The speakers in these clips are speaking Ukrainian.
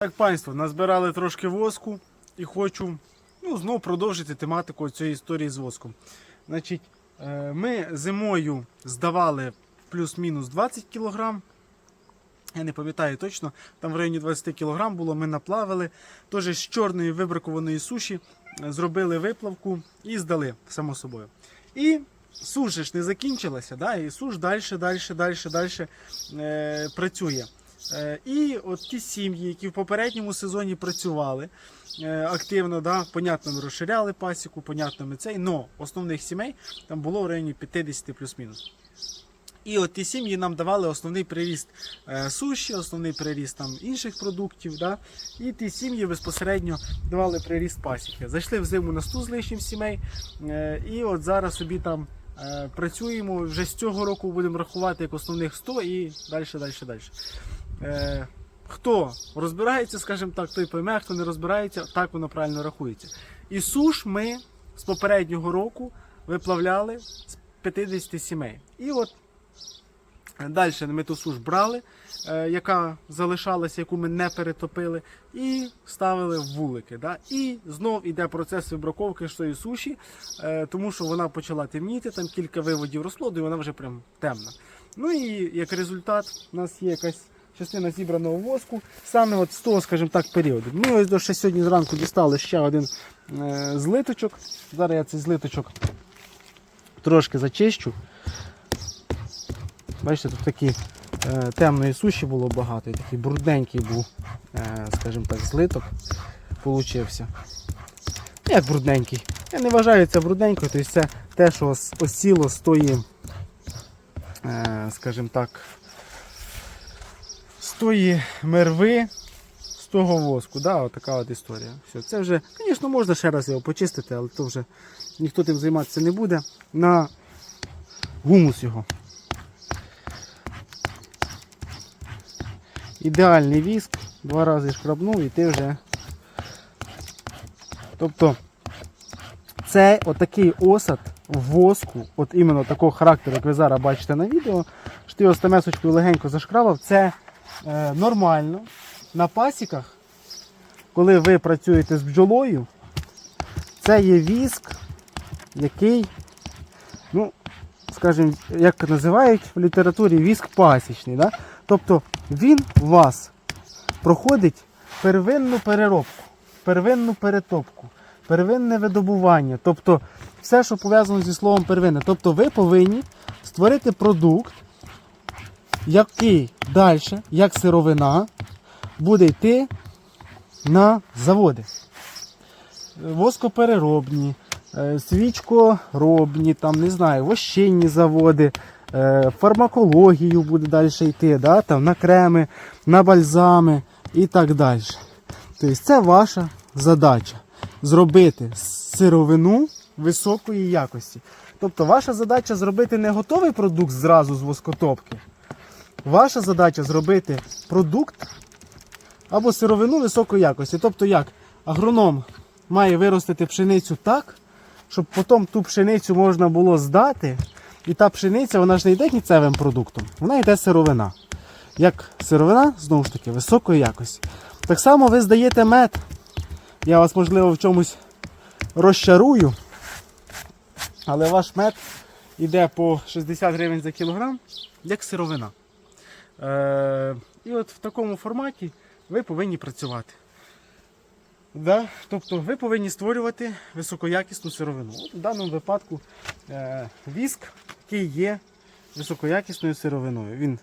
Так, панство, назбирали трошки воску і хочу ну, знову продовжити тематику цієї історії з воском. Значить, е, ми зимою здавали плюс-мінус 20 кг. Я не пам'ятаю точно, там в районі 20 кг було, ми наплавили. Теж з чорної вибракованої суші е, зробили виплавку і здали, само собою. І суш ж не закінчилася, да? і суш далі, далі, далі, далі е, працює. Е, І от ті сім'ї, які в попередньому сезоні працювали е, активно, да, понятно, ми розширяли пасіку, понятно, ми цей, но основних сімей там було в районі 50 плюс-мінус. І от ті сім'ї нам давали основний приріст е, суші, основний приріст там інших продуктів. Да? І ті сім'ї безпосередньо давали приріст пасіки. Зайшли в зиму на 100 з лишнім сімей. І от зараз собі там працюємо. Вже з цього року будемо рахувати як основних 100 і далі, далі, далі. Е, хто розбирається, скажімо так, той пойме, хто не розбирається, так воно правильно рахується. І суш ми з попереднього року виплавляли з 50 сімей. І от Далі ми ту суш брали, е, яка залишалася, яку ми не перетопили, і ставили в вулики. Да? І знов іде процес вибраковки цієї суші, е, тому що вона почала темніти, там кілька виводів росло, і вона вже прям темна. Ну і як результат, у нас є якась частина зібраного воску, саме от з того, скажімо так, періоду. Ми ось до ще сьогодні зранку дістали ще один е, злиточок. Зараз я цей злиточок трошки зачищу. Бачите, тут такі е, темної суші було багато, і такий брудненький був, е, скажімо так, злиток получився. Ну, Як брудненький. Я не вважаю це брудненькою, тобто це те, що осіло з тої, скажімо так, тої мерви, з того воску. Да, от така от історія. Все, це вже, звісно, можна ще раз його почистити, але то вже ніхто тим займатися не буде. На гумус його. Ідеальний віск, два рази шкрабнув і ти вже. Тобто це отакий осад воску, от іменно такого характеру, як ви зараз бачите на відео, що ти його стамесочкою легенько зашкрабав, це нормально. На пасіках, коли ви працюєте з бджолою, це є віск, який, ну, скажімо, як називають в літературі віск пасічний. Да? Тобто він у вас проходить первинну переробку, первинну перетопку, первинне видобування. Тобто все, що пов'язано зі словом первинне. Тобто ви повинні створити продукт, який далі, як сировина, буде йти на заводи. Воскопереробні, е, свічкоробні, там, не знаю, вощинні заводи, е, фармакологію буде далі йти, да, там, на креми, на бальзами і так далі. Тобто це ваша задача зробити сировину високої якості. Тобто ваша задача зробити не готовий продукт зразу з воскотопки. Ваша задача зробити продукт або сировину високої якості. Тобто як агроном має виростити пшеницю так, щоб потім ту пшеницю можна було здати, і та пшениця вона ж не йде кінцевим продуктом, вона йде сировина. Як сировина, знову ж таки, високої якості. Так само ви здаєте мед. Я вас, можливо, в чомусь розчарую, але ваш мед йде по 60 гривень за кілограм, як сировина. Е, і от в такому форматі ви повинні працювати. Да? Тобто ви повинні створювати високоякісну сировину. От в даному випадку е, віск, який є високоякісною сировиною. Він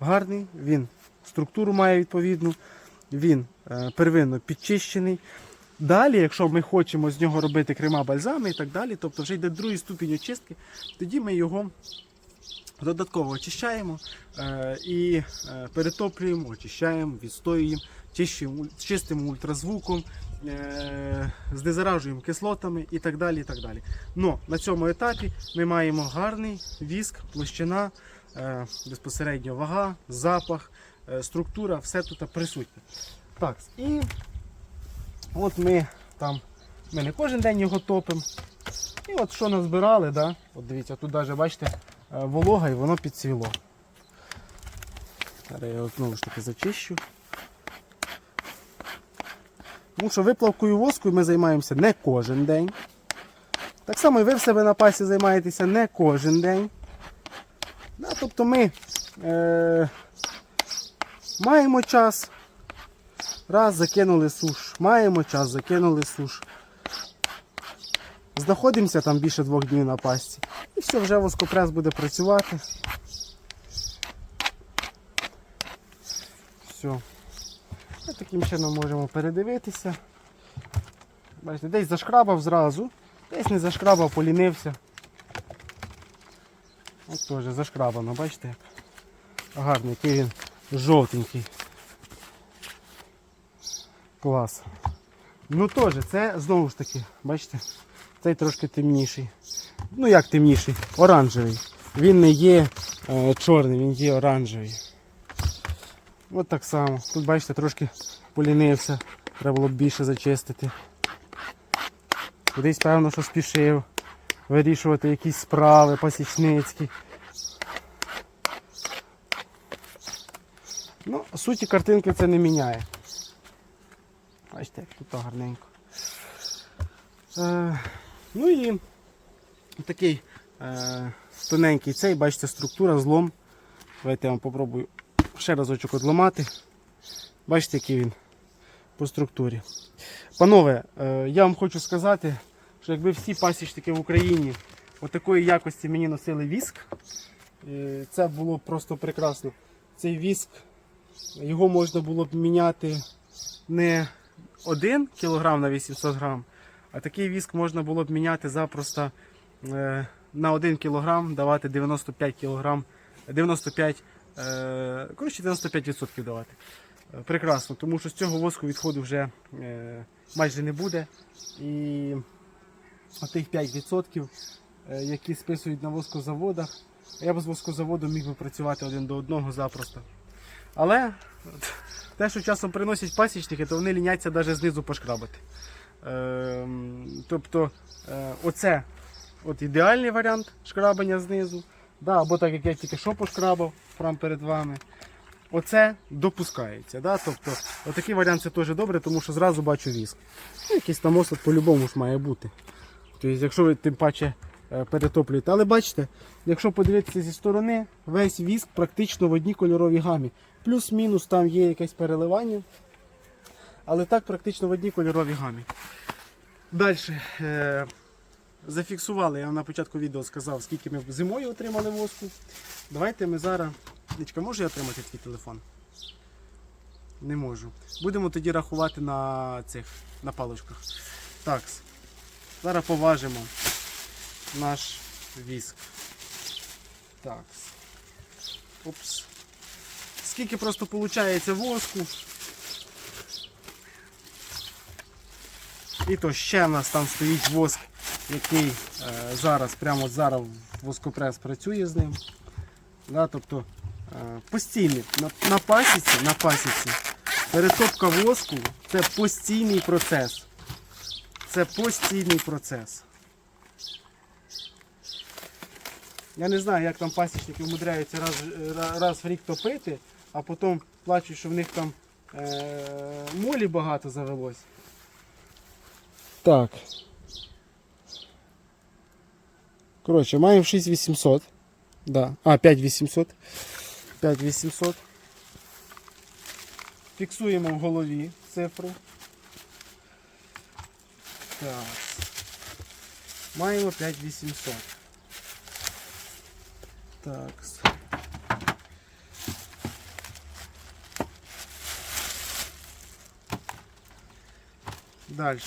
гарний, він структуру має відповідну, він е, первинно підчищений. Далі, якщо ми хочемо з нього робити крема бальзами і так далі, тобто вже йде другий ступінь очистки, тоді ми його додатково очищаємо е, і е, перетоплюємо, очищаємо, відстоюємо, чистимо ультразвуком, е, знезаражуємо кислотами і так далі. І так далі. Но на цьому етапі ми маємо гарний віск, площина, е, безпосередньо вага, запах, е, структура, все тут присутнє. Так, і от ми там, ми не кожен день його топимо. І от що назбирали, да? от дивіться, тут навіть бачите, волога і воно підсвіло. Зараз я знову ж таки зачищу. Тому що виплавкою воску ми займаємося не кожен день. Так само і ви в себе на пасі займаєтеся не кожен день. Да, тобто ми е, маємо час. Раз, закинули суш. Маємо час, закинули суш. Знаходимося там більше двох днів на пасті. І все, вже воскопрес буде працювати. Все. І таким чином можемо передивитися. Бачите, десь зашкрабав зразу, десь не зашкрабав, полінився. От теж зашкрабано, бачите як. Гарний, який він жовтенький. Клас. Ну теж, це знову ж таки, бачите, цей трошки темніший. Ну як темніший? Оранжевий. Він не є е, чорний, він є оранжевий. От так само. Тут бачите, трошки полінився. Треба було б більше зачистити. Кудись, певно, що спішив вирішувати якісь справи пасічницькі. Ну, суті картинки це не міняє. Бачите, як тут гарненько. Е, ну і такий е, тоненький цей, бачите, структура, злом. Давайте я вам попробую ще разочок одламати. Бачите, який він по структурі. Панове, е, я вам хочу сказати, що якби всі пасічники в Україні отакої якості мені носили віск, е, це було просто прекрасно. Цей віск, його можна було б міняти не 1 кг на 800 грам, а такий віск можна було б міняти запросто е, на 1 кг давати 95 кг, 95, е, коротше 95% давати. Е, Прекрасно, тому що з цього воску відходу вже е, майже не буде. І тих 5%, е, які списують на воскозаводах, я б з воскозаводом міг би працювати один до одного запросто. Але те, що часом приносять пасічники, то вони ліняться навіть знизу пошкрабати. Ем, тобто е, оце от ідеальний варіант шкрабання знизу. Да, або так як я тільки що пошкрабав прямо перед вами. Оце допускається. Да? Тобто, отакий варіант це теж добре, тому що зразу бачу віск. Ну, якийсь там осад по-любому ж має бути. Тобто, якщо ви тим паче е, перетоплюєте. Але бачите, якщо подивитися зі сторони, весь віск практично в одній кольоровій гамі. Плюс-мінус там є якесь переливання. Але так практично в одній кольоровій гамі. Далі. Е, зафіксували, я вам на початку відео сказав, скільки ми зимою отримали воску. Давайте ми зараз. Нічка, можу я отримати твій телефон? Не можу. Будемо тоді рахувати на цих на паличках. Так. Зараз поважимо наш віск. Так. Опс. Скільки просто виходить воску. І то ще в нас там стоїть воск, який е, зараз, прямо зараз воскопрес працює з ним. Тобто е, постійний на, пасіці, на пасіці перетопка воску це постійний процес. Це постійний процес. Я не знаю, як там пасічники вмудряються раз, ра- раз в рік топити, а потім плачуть, що в них там е, молі багато завелось. Так. Коротше, маємо 6800. Да. А, 5800. 5800. Фіксуємо в голові цифру. Так. Маємо 5800. Так. Далі.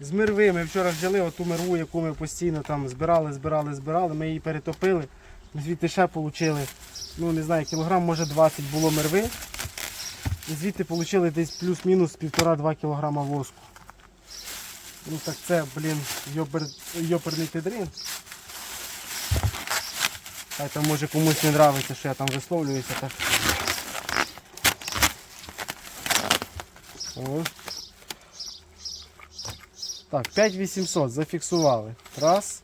З мирви ми вчора взяли оту мирву, яку ми постійно там збирали, збирали, збирали. Ми її перетопили. Звідти ще отримали, ну не знаю, кілограм, може 20 було мирви. І звідти отримали десь плюс-мінус 1,5-2 кілограма воску. Ну так це, блін, йобер... йоперний тедрин. Хай там може комусь не подобається, що я там висловлююся. Так. О. Так, 5800 зафіксували. Раз.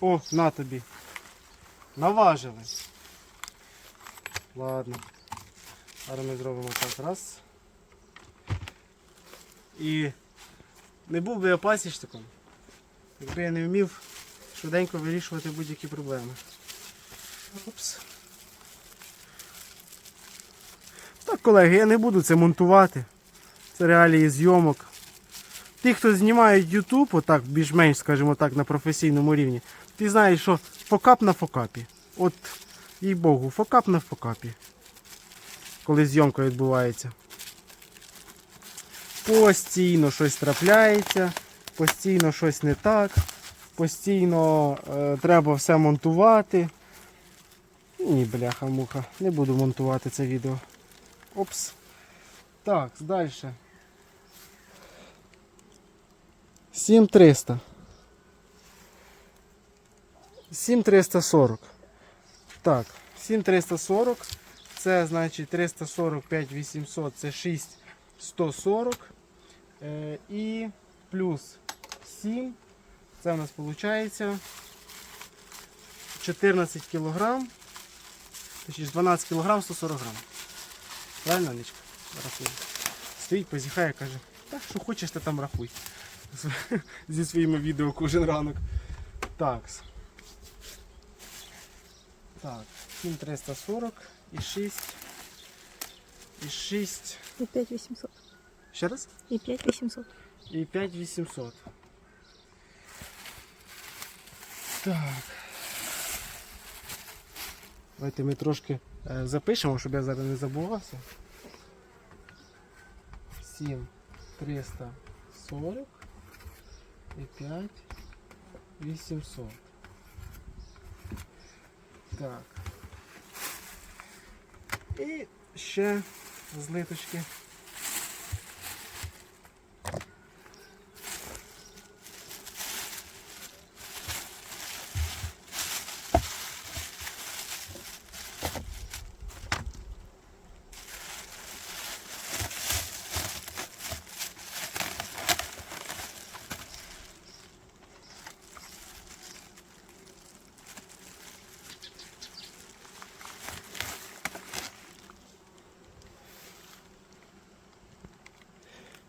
О, на тобі. Наважили. Ладно. Зараз ми зробимо так. Раз. І не був би я пасічником, якби я не вмів швиденько вирішувати будь-які проблеми. Упс. Так, колеги, я не буду це монтувати. Це реалії зйомок. Ті, хто знімають YouTube, отак, більш-менш, скажімо так, на професійному рівні, ти знаєш, що фокап на фокапі. От, їй Богу, фокап на фокапі. Коли зйомка відбувається. Постійно щось трапляється, постійно щось не так, постійно е, треба все монтувати. Ні, бляха-муха, не буду монтувати це відео. Опс. Так, далі. 7300. 7340. Так, 7340. Це значить 345 800, це 6140. Е, і плюс 7. Це у нас виходить 14 кілограм. Точніше 12 кілограм 140 грам. Правильно, Анечка? Рахуй. Стоїть, позіхає, каже, так, що хочеш, ти там рахуй. Зі своїми відео кожен ранок. Так. Так, 7340 і 6. І 6. І 5800. Ще раз? І 5800. І 5800. Так. Давайте ми трошки е, запишемо, щоб я зараз не забувався. 7 340 і 5 800. Так. І ще злиточки.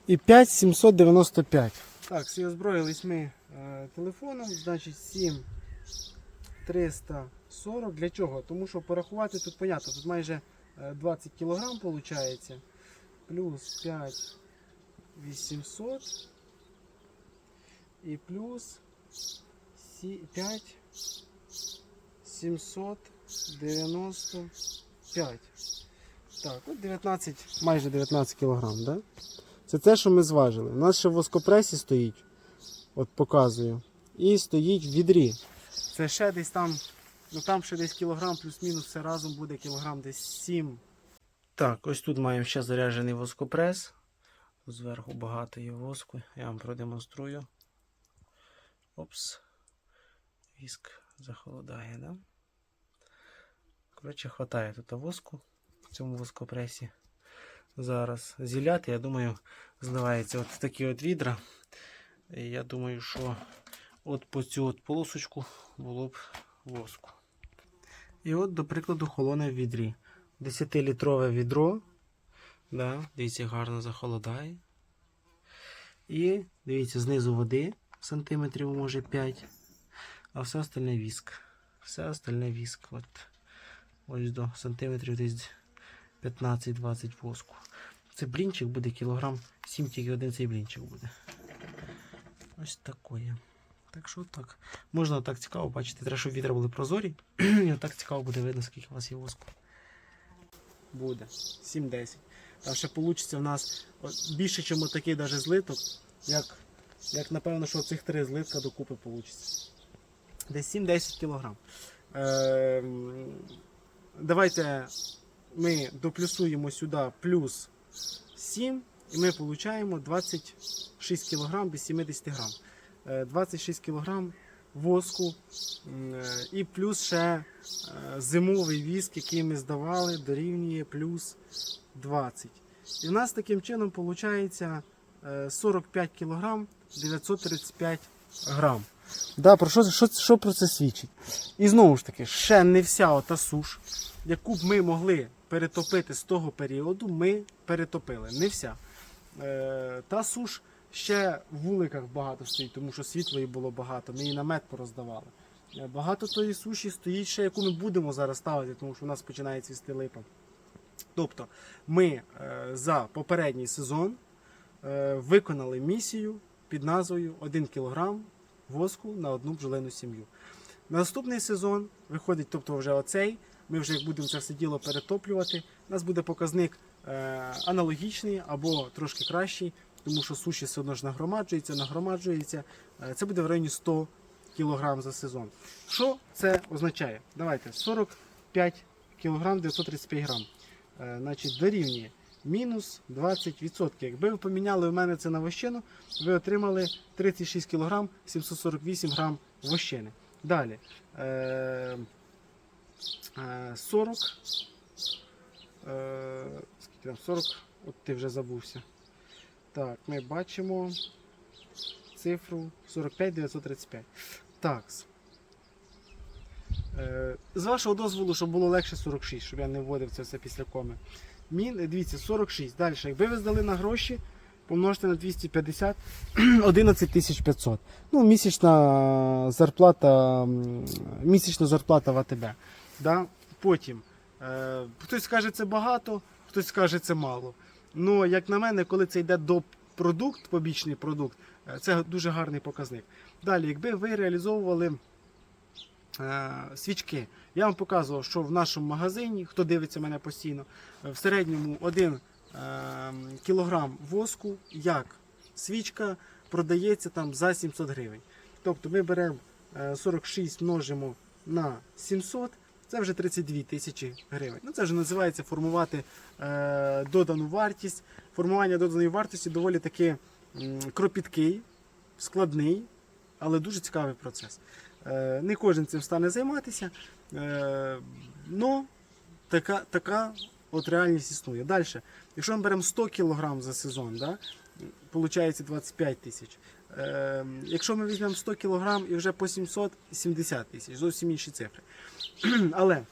І 5795. Так, всі озброїлись ми е, телефоном, значить 7 340. Для чого? Тому що порахувати тут понятно, тут майже е, 20 кг виходить. Плюс 5 800 і плюс 5 795. Так, от 19, майже 19 кг, да? Це те, що ми зважили. У нас ще в воскопресі стоїть, от показую, і стоїть в відрі. Це ще десь там, ну там ще десь кілограм, плюс-мінус, все разом буде кілограм десь 7. Так, ось тут маємо ще заряджений воскопрес. Зверху багато є воску. Я вам продемонструю. Опс. Віск захолодає, да? Коротше, хватає тут воску в цьому воскопресі. Зараз зіляти, я думаю, зливається от в такі от відра. Я думаю, що от по цю от полосочку було б воску. І от, до прикладу, холоне в відрі. 10-літрове відро. Да, дивіться, гарно захолодає. І дивіться, знизу води сантиметрів може 5, а все остальне віск. Все остальне віск. От, ось до сантиметрів десь 15-20 воску. Це блінчик буде кілограм 7, тільки один цей блінчик буде. Ось такое. Так що так. Можна так цікаво бачити. Треба, щоб вітра були прозорі. І отак цікаво буде видно, скільки у вас є воску. Буде. 7-10. Там ще вийде у нас більше, ніж отакий даже злиток. Як, як напевно, що цих три злитка докупи вийде. Десь 7-10 кілограм. Ем, давайте ми доплюсуємо сюди плюс 7, і ми отримаємо 26 кг без 70 грам. Е, 26 кг воску е, і плюс ще е, зимовий віск, який ми здавали, дорівнює плюс 20. І в нас таким чином виходить 45 кг 935 грам. Да, про що, що, що про це свідчить? І знову ж таки, ще не вся ота суш, яку б ми могли перетопити з того періоду, ми перетопили. Не вся. Е, та суш ще в вуликах багато стоїть, тому що світло її було багато, ми її на мед пороздавали. Е, Багато тої суші стоїть ще, яку ми будемо зараз ставити, тому що у нас починає цвісти липа. Тобто ми е, за попередній сезон виконали місію під назвою 1 кг воску на одну бджолину сім'ю. Наступний сезон виходить, тобто вже оцей. Ми вже як будемо це все діло перетоплювати. У нас буде показник е, аналогічний або трошки кращий, тому що суші все одно ж нагромаджується, нагромаджується. Е, це буде в районі 100 кг за сезон. Що це означає? Давайте 45 кг 935 грам. Е, значить, дорівнює мінус 20%. Якби ви поміняли у мене це на вощину, ви отримали 36 кг 748 грам вощини. Далі. Е, е, 40. Е, скільки там? 40. От ти вже забувся. Так, ми бачимо цифру 45 935. Так. Е, з вашого дозволу, щоб було легше 46, щоб я не вводив це все після коми. Мін, дивіться, 46. Далі, якби ви здали на гроші, помножте на 250, 11 500. Ну, місячна зарплата, місячна зарплата в АТБ. Да? Потім, е, хтось скаже, це багато, хтось скаже, це мало. Ну, як на мене, коли це йде до продукт, побічний продукт, е, це дуже гарний показник. Далі, якби ви реалізовували е, свічки. Я вам показував, що в нашому магазині, хто дивиться мене постійно, е, в середньому 1 е, кілограм воску, як свічка, продається там за 700 гривень. Тобто ми беремо е, 46 множимо на 700, це вже 32 тисячі гривень. Ну, це вже називається формувати е, додану вартість. Формування доданої вартості доволі таки кропіткий, складний, але дуже цікавий процес. Е, Не кожен цим стане займатися. Е, Ну, така, така от реальність існує. Далі, якщо ми беремо 100 кг за сезон, да, виходить 25 тисяч. Е, Якщо ми візьмемо 100 кг і вже по 770 тисяч, зовсім інші цифри. Але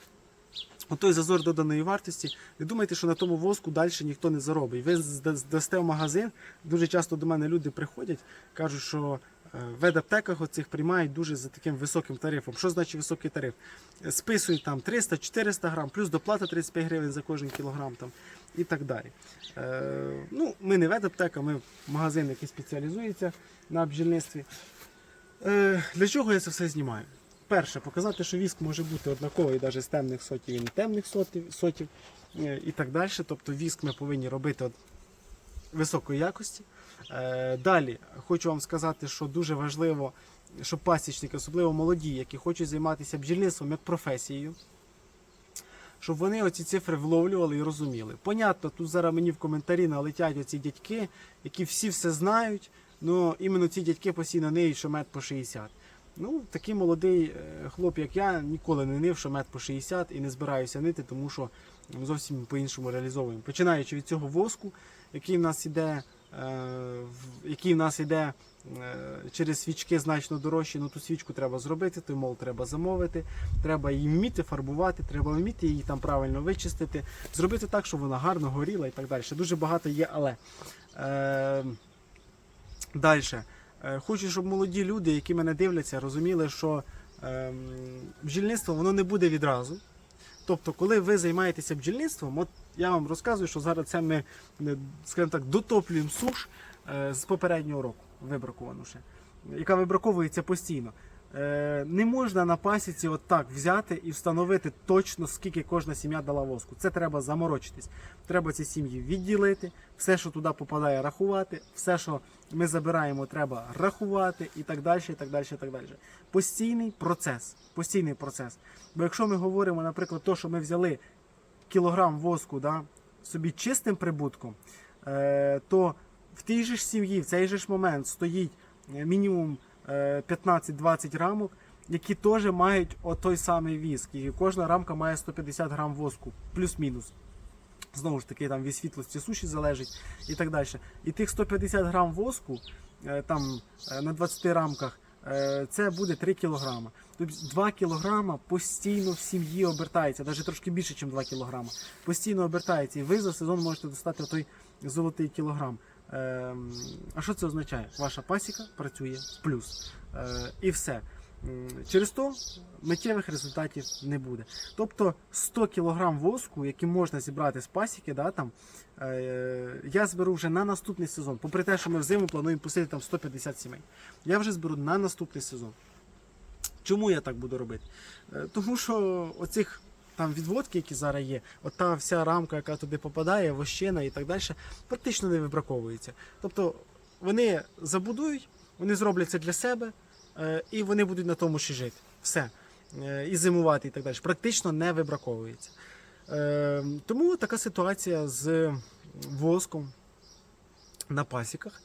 той зазор доданої вартості, не думайте, що на тому воску далі ніхто не заробить. Ви здасте в магазин. Дуже часто до мене люди приходять, кажуть, що е, в ведаптеках оцих приймають дуже за таким високим тарифом. Що значить високий тариф? Списують там 300-400 грам, плюс доплата 35 гривень за кожен кілограм там, і так далі. Е, ну, ми не ведаптека, ми магазин, який спеціалізується на бджільництві. Е, для чого я це все знімаю? Перше, показати, що віск може бути однаковий навіть з темних сотів і не темних сотів, сотів е, і так далі. Тобто віск ми повинні робити високої якості. Е, Далі хочу вам сказати, що дуже важливо, щоб пасічники, особливо молоді, які хочуть займатися бджільництвом як професією, щоб вони оці цифри вловлювали і розуміли. Понятно, тут зараз мені в коментарі налетять оці дядьки, які всі все знають, але іменно ці дядьки постійно ниють, що мед по 60. Ну, такий молодий е, хлоп, як я, ніколи не нив, що мед по 60 і не збираюся нити, тому що ми зовсім по-іншому реалізовуємо. Починаючи від цього воску, який в нас іде, е, який в нас іде через свічки значно дорожчі, ну ту свічку треба зробити, той мол треба замовити, треба її вміти фарбувати, треба вміти її там правильно вичистити, зробити так, щоб вона гарно горіла і так далі. Дуже багато є, але. Е, Далі. Хочу, щоб молоді люди, які мене дивляться, розуміли, що ем, бджільництво воно не буде відразу. Тобто, коли ви займаєтеся бджільництвом, от я вам розказую, що зараз це ми, е, скажімо так, дотоплюємо суш е, з попереднього року, вибраковану ще, яка вибраковується постійно. Е, не можна на пасіці от так взяти і встановити точно, скільки кожна сім'я дала воску. Це треба заморочитись. Треба ці сім'ї відділити, все, що туди попадає, рахувати, все, що ми забираємо, треба рахувати і так далі. і так далі, і так далі. Постійний процес. Постійний процес. Бо якщо ми говоримо, наприклад, то, що ми взяли кілограм воску да, собі чистим прибутком, е, то в тій же ж сім'ї, в цей же ж момент стоїть е, мінімум е, 15-20 рамок, які теж мають отой самий віск. І кожна рамка має 150 грам воску, плюс-мінус. Знову ж таки, там від світлості суші залежить і так далі. І тих 150 грам воску е, там е, на 20 рамках е, це буде 3 кг. Тобто 2 кг постійно в сім'ї обертається, навіть трошки більше, ніж 2 кг. Постійно обертається, і ви за сезон можете достати той золотий кілограм. Ем, А що це означає? Ваша пасіка працює в плюс. Е, І все. Через то миттєвих результатів не буде. Тобто 100 кг воску, які можна зібрати з пасіки, да, там, е, я зберу вже на наступний сезон. Попри те, що ми взиму плануємо посадити там 150 сімей. Я вже зберу на наступний сезон. Чому я так буду робити? Е, Тому що оцих там відводки, які зараз є, от та вся рамка, яка туди попадає, вощина і так далі, практично не вибраковується. Тобто вони забудують, вони зроблять це для себе, е, і вони будуть на тому ще жити. Все. Е, І зимувати і так далі. Практично не вибраковується. Е, Тому така ситуація з воском на пасіках.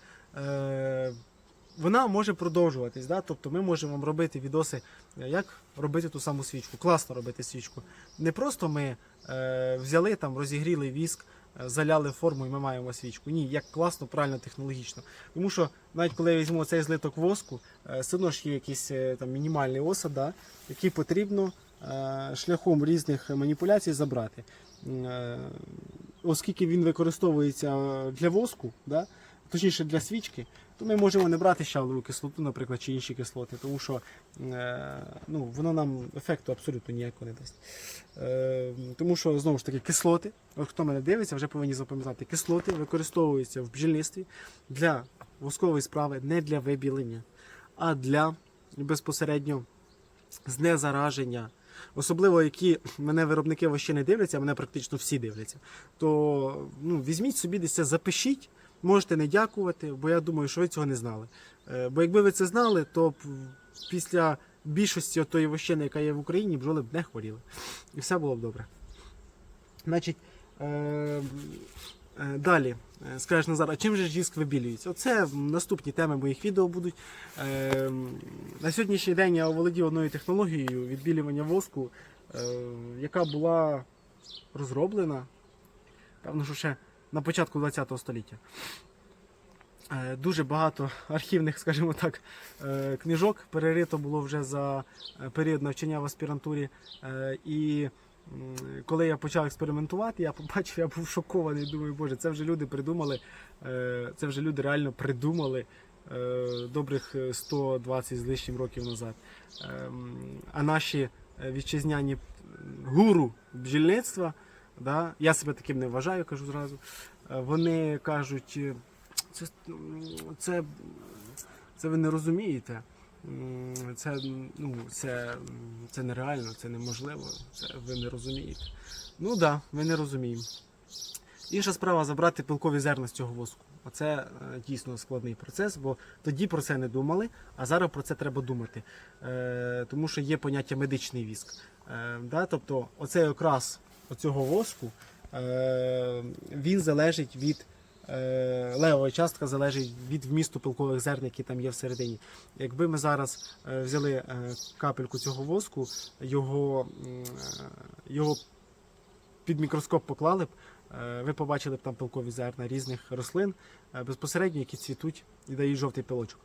Вона може продовжуватись. Да? Тобто ми можемо робити відоси, е, як робити ту саму свічку. Класно робити свічку. Не просто ми е, взяли там, розігріли віск, е, заляли форму і ми маємо свічку. Ні, як класно, правильно, технологічно. Тому що навіть коли я візьму цей злиток воску, е, все одно ж є якийсь е, там мінімальний осад, да, який потрібно е, шляхом різних маніпуляцій забрати. Е, Оскільки він використовується для воску, да, точніше для свічки, то ми можемо не брати щавлову кислоту, наприклад, чи інші кислоти, тому що е, ну, воно нам ефекту абсолютно ніякого не дасть. Е, тому що, знову ж таки, кислоти, от хто мене дивиться, вже повинні запам'ятати, кислоти використовуються в бджільництві для воскової справи не для вибілення, а для безпосередньо знезараження. Особливо, які мене виробники ще не дивляться, мене практично всі дивляться. То ну, візьміть собі десь це, запишіть, можете не дякувати, бо я думаю, що ви цього не знали. Е, Бо якби ви це знали, то після більшості тої вощини, яка є в Україні, бджоли б не хворіли. І все було б добре. Значить, е, е, далі. Е, Скажеш Назар, а чим же ж диск вибілюється? Оце наступні теми моїх відео будуть. Е, на сьогоднішній день я оволодів одною технологією відбілювання воску, е, яка була розроблена, певно, що ще на початку ХХ століття. Е, Дуже багато архівних, скажімо так, е, книжок перерито було вже за е, період навчання в аспірантурі. І коли я почав експериментувати, я побачив, я був шокований. Думаю, боже, це вже люди придумали, це вже люди реально придумали добрих 120 з лишнім років назад. Ем, А наші вітчизняні гуру бджільництва, да, я себе таким не вважаю, кажу зразу. е, Вони кажуть, е, це, це, це ви не розумієте. Це, ну, це, це нереально, це неможливо, це ви не розумієте. Ну так, да, ми не розуміємо. Інша справа забрати пилкові зерна з цього воску. Оце е, дійсно складний процес, бо тоді про це не думали, а зараз про це треба думати. Е, тому що є поняття медичний віск. Е, да? Тобто оцей окрас оцього воску е, він залежить від. е, Левова частка залежить від вмісту пилкових зерн, які там є всередині. Якби ми зараз е, взяли капельку цього воску, його, його під мікроскоп поклали б, ви побачили б там пилкові зерна різних рослин, безпосередньо, які цвітуть і дають жовтий пилочок.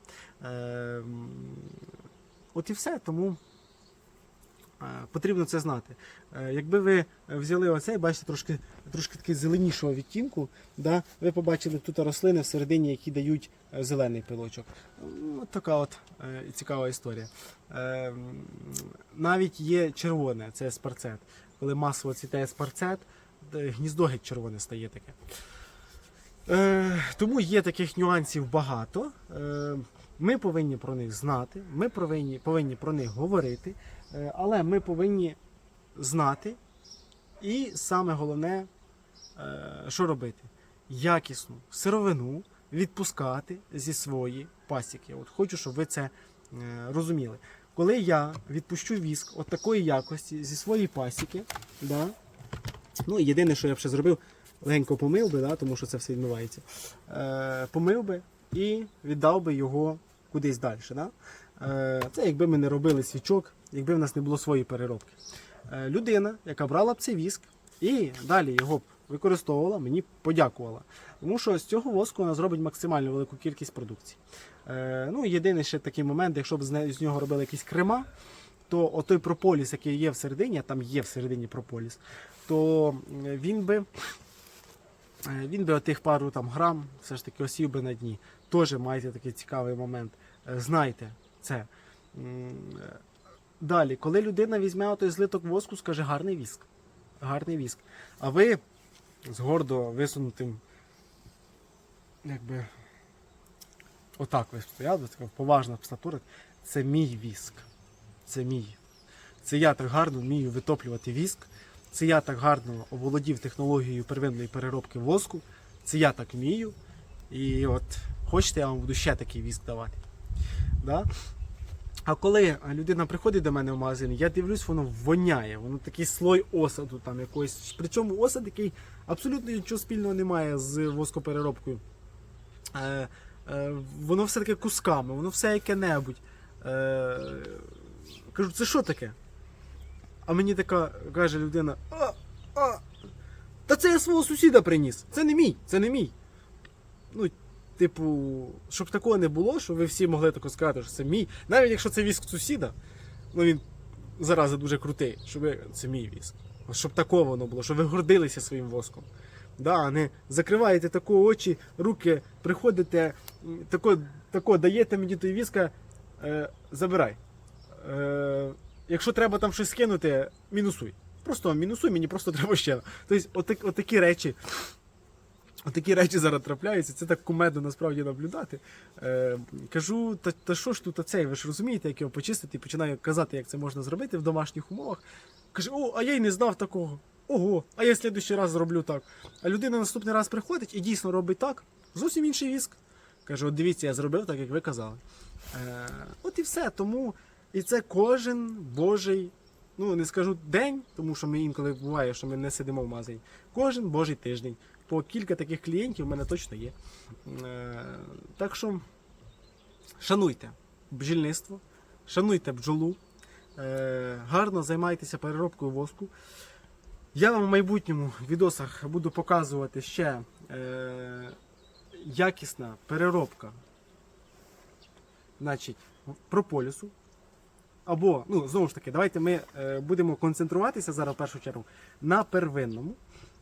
От і все, тому потрібно це знати. Е, Якби ви взяли оцей, бачите, трошки, трошки такий зеленішого відтінку, да, ви побачили тут рослини всередині, які дають е, зелений пилочок. Ну, От така от е, цікава історія. Е, Навіть є червоне, це спарцет. Коли масово цвітає спарцет, гніздо геть червоне стає таке. Е, тому є таких нюансів багато. Е, ми повинні про них знати, ми повинні, повинні про них говорити, е, але ми повинні знати і саме головне, е, що робити? Якісну сировину відпускати зі своєї пасіки. От хочу, щоб ви це е, розуміли. Коли я відпущу віск от такої якості зі своєї пасіки, да, ну єдине, що я б ще зробив, легенько помив би, да, тому що це все відмивається. Е, помив би і віддав би його кудись далі. Да? Е, це якби ми не робили свічок, якби в нас не було своєї переробки. Е, людина, яка брала б цей віск і далі його б використовувала, мені подякувала. Тому що з цього воску вона зробить максимально велику кількість продукції. Е, ну, єдиний ще такий момент, якщо б з, нього робили якісь крема, то отой прополіс, який є всередині, а там є всередині прополіс, то він би, він би отих пару там, грам все ж таки осів би на дні. Теж маєте такий цікавий момент. Знайте це. Е, Далі, коли людина візьме отой злиток воску, скаже гарний віск. Гарний віск. А ви з гордо висунутим, якби отак ви стояли, така поважна статура. Це мій віск. Це мій. Це я так гарно вмію витоплювати віск. Це я так гарно оволодів технологією первинної переробки воску. Це я так вмію. І от хочете, я вам буду ще такий віск давати. Да? А коли людина приходить до мене в магазин, я дивлюсь, воно воняє, воно такий слой осаду там якоїсь. Причому осад, який абсолютно нічого спільного не має з воскопереробкою. Е, е, воно все таке кусками, воно все яке-небудь. Е, кажу, це що таке? А мені така каже людина: а, а, та це я свого сусіда приніс. Це не мій, це не мій. Ну, типу, щоб такого не було, щоб ви всі могли тако сказати, що це мій. Навіть якщо це віск сусіда, ну він зараза дуже крутий, щоб це мій віск. Щоб такого воно було, щоб ви гордилися своїм воском. Да, не закриваєте тако очі, руки, приходите, тако, тако даєте мені той віска, е, забирай. Е, якщо треба там щось скинути, мінусуй. Просто мінусуй, мені просто треба ще. Тобто, отак, отакі речі. Отакі речі зараз трапляються, це так кумедно насправді наблюдати. Е, кажу, та, та що ж тут оцей, ви ж розумієте, як його почистити, починаю казати, як це можна зробити в домашніх умовах. Каже, о, а я й не знав такого. Ого, а я в слідуючий раз зроблю так. А людина наступний раз приходить і дійсно робить так. Зовсім інший віск. Каже, от дивіться, я зробив так, як ви казали. Е, от і все. Тому і це кожен божий, ну не скажу день, тому що ми інколи буває, що ми не сидимо в магазині. Кожен божий тиждень. По кілька таких клієнтів в мене точно є. Е, так що шануйте бджільництво, шануйте бджолу, е, гарно займайтеся переробкою воску. Я вам в майбутньому відосах буду показувати ще е, якісна переробка значить, прополісу. Або, ну, знову ж таки, давайте ми е, будемо концентруватися зараз в першу чергу на первинному.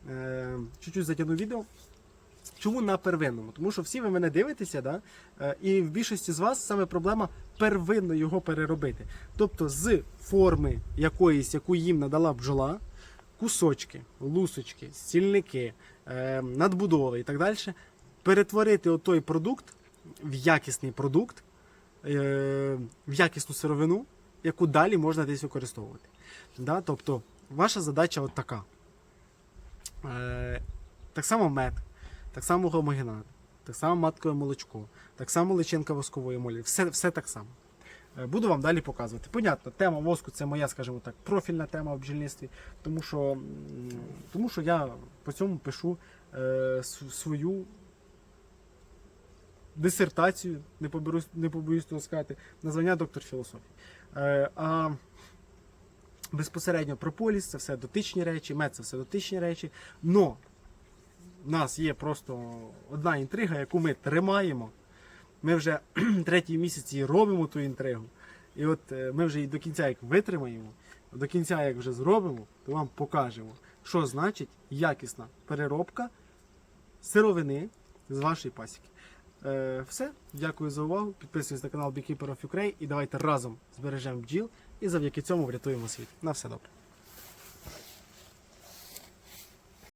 Е, чуть-чуть затягну відео. Чому на первинному? Тому що всі ви мене дивитеся, да? е, і в більшості з вас саме проблема первинно його переробити. Тобто з форми якоїсь, яку їм надала бджола, кусочки, лусочки, стільники, е, надбудови і так далі, перетворити отой продукт в якісний продукт, в якісну сировину, яку далі можна десь використовувати. Да? Тобто, ваша задача от така. Е, так само мед, так само гомогенат, так само маткове молочко, так само личинка воскової молі. Все, все так само. Е, Буду вам далі показувати. Понятно, тема воску це моя, скажімо так, профільна тема в бджільництві, тому що, тому що я по цьому пишу е, свою дисертацію, не побоюсь, не побоюсь того сказати, названня доктор філософії. Е, а безпосередньо прополіс це все дотичні речі, мед це все дотичні речі. Но в нас є просто одна інтрига, яку ми тримаємо. Ми вже третій місяць робимо ту інтригу. І от е, ми вже її до кінця як витримаємо, до кінця як вже зробимо, то вам покажемо, що значить якісна переробка сировини з вашої пасіки. Е, все, дякую за увагу. Підписуйтесь на канал Beekeeper of Ukraine і давайте разом збережемо бджіл і завдяки цьому врятуємо світ. На все добре.